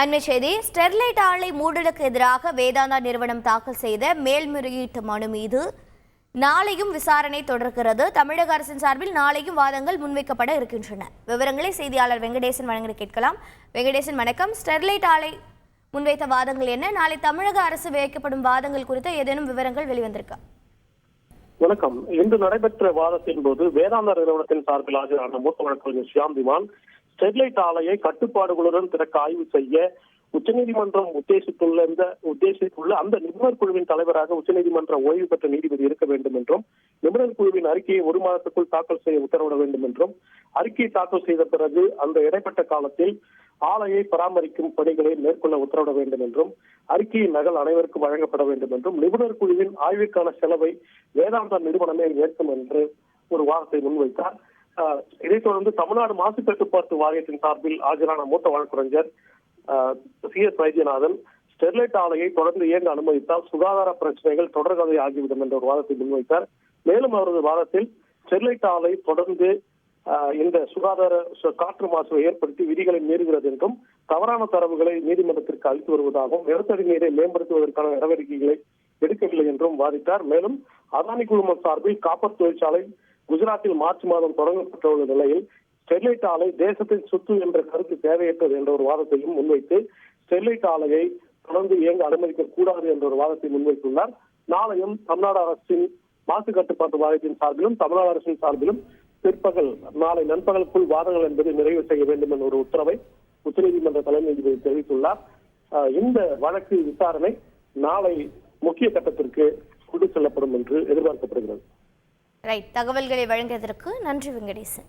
அண்மை செய்தி ஸ்டெர்லைட் ஆலை மூடலுக்கு எதிராக வேதாந்தா நிறுவனம் தாக்கல் செய்த மேல்முறையீட்டு மனு மீது நாளையும் விசாரணை தொடர்கிறது. தமிழக அரசின் சார்பில் நாளையும் வாதங்கள் முன்வைக்கப்பட இருக்கின்றன. விவரங்களை செய்தியாளர் வெங்கடேசன் வழங்க கேட்கலாம். வெங்கடேசன் வணக்கம். ஸ்டெர்லைட் ஆலை முன்வைத்த வாதங்கள் என்ன? நாளை தமிழக அரசு வைக்கப்படும் வாதங்கள் குறித்த ஏதேனும் விவரங்கள் வெளிவந்திருக்கா? வணக்கம். இன்று நடைபெற்ற வாதத்தின் போது வேதாந்தா நிறுவனத்தின் சார்பில் ஆஜரான மூத்த வழக்கறிஞர் ஷியாம் திவான் ஸ்டெர்லைட் ஆலையை கட்டுப்பாடுகளுடன் திறக்க ஆய்வு செய்ய உச்சநீதிமன்றம் உத்தேசித்துள்ள இந்த உத்தேசித்துள்ள அந்த நிபுணர் குழுவின் தலைவராக உச்சநீதிமன்ற ஓய்வு பெற்ற நீதிபதி இருக்க வேண்டும் என்றும் நிபுணர் குழுவின் அறிக்கையை ஒரு மாதத்துக்குள் தாக்கல் செய்ய உத்தரவிட வேண்டும் என்றும் அறிக்கையை தாக்கல் செய்த பிறகு அந்த இடைப்பட்ட காலத்தில் ஆலையை பராமரிக்கும் பணிகளை மேற்கொள்ள உத்தரவிட வேண்டும் என்றும் அறிக்கையின் நகல் அனைவருக்கும் வழங்கப்பட வேண்டும் என்றும் நிபுணர் குழுவின் ஆய்வுக்கான செலவை வேதாந்தா நிறுவனமே ஏற்கும் என்று ஒரு வாதத்தை முன்வைத்தார். இதைத் தொடர்ந்து தமிழ்நாடு மாசு கட்டுப்பாட்டு வாரியத்தின் சார்பில் ஆஜரான மூத்த வழக்குரைஞர் சி. எஸ். வைத்தியநாதன் ஸ்டெர்லைட் ஆலையை தொடர்ந்து இயங்க அனுமதித்தால் சுகாதார பிரச்சனைகள் தொடர்கதை ஆகிவிடும் என்ற ஒரு வாதத்தை முன்வைத்தார். மேலும் அவரது வாதத்தில் ஸ்டெர்லைட் ஆலை தொடர்ந்து ஆஹ் இந்த சுகாதார காற்று மாசுவை ஏற்படுத்தி விதிகளை மீறுகிறது என்றும் தவறான தரவுகளை நீதிமன்றத்திற்கு அளித்து வருவதாகவும் நிலத்தடி நீரை மேம்படுத்துவதற்கான நடவடிக்கைகளை எடுக்கவில்லை என்றும் வாதிட்டார். மேலும் அதானி குழுமம் சார்பில் காப்பர் தொழிற்சாலை குஜராத்தில் மார்ச் மாதம் தொடங்கப்பட்டுள்ள நிலையில் ஸ்டெர்லைட் ஆலை தேசத்தின் சொத்து என்ற கருத்து தேவையற்றது என்ற ஒரு வாதத்தையும் முன்வைத்து ஸ்டெர்லைட் ஆலையை தொடர்ந்து இயங்க அனுமதிக்க கூடாது என்ற ஒரு வாதத்தை முன்வைத்துள்ளார். நாளையும் தமிழ்நாடு அரசின் மாசு கட்டுப்பாட்டு வாரியத்தின் சார்பிலும் தமிழ்நாடு அரசின் சார்பிலும் பிற்பகல் நாளை நண்பகலுக்குள் வாதங்கள் என்பதை நிறைவு செய்ய வேண்டும் என்ற ஒரு உத்தரவை உச்சநீதிமன்ற தலைமை நீதிபதி தெரிவித்துள்ளார். ஆஹ் இந்த வழக்கு விசாரணை நாளை முக்கிய கட்டத்திற்கு கொண்டு செல்லப்படும் என்று எதிர்பார்க்கப்படுகிறது. ரைட் தகவல்களை வழங்கியதற்கு நன்றி வெங்கடேசன்.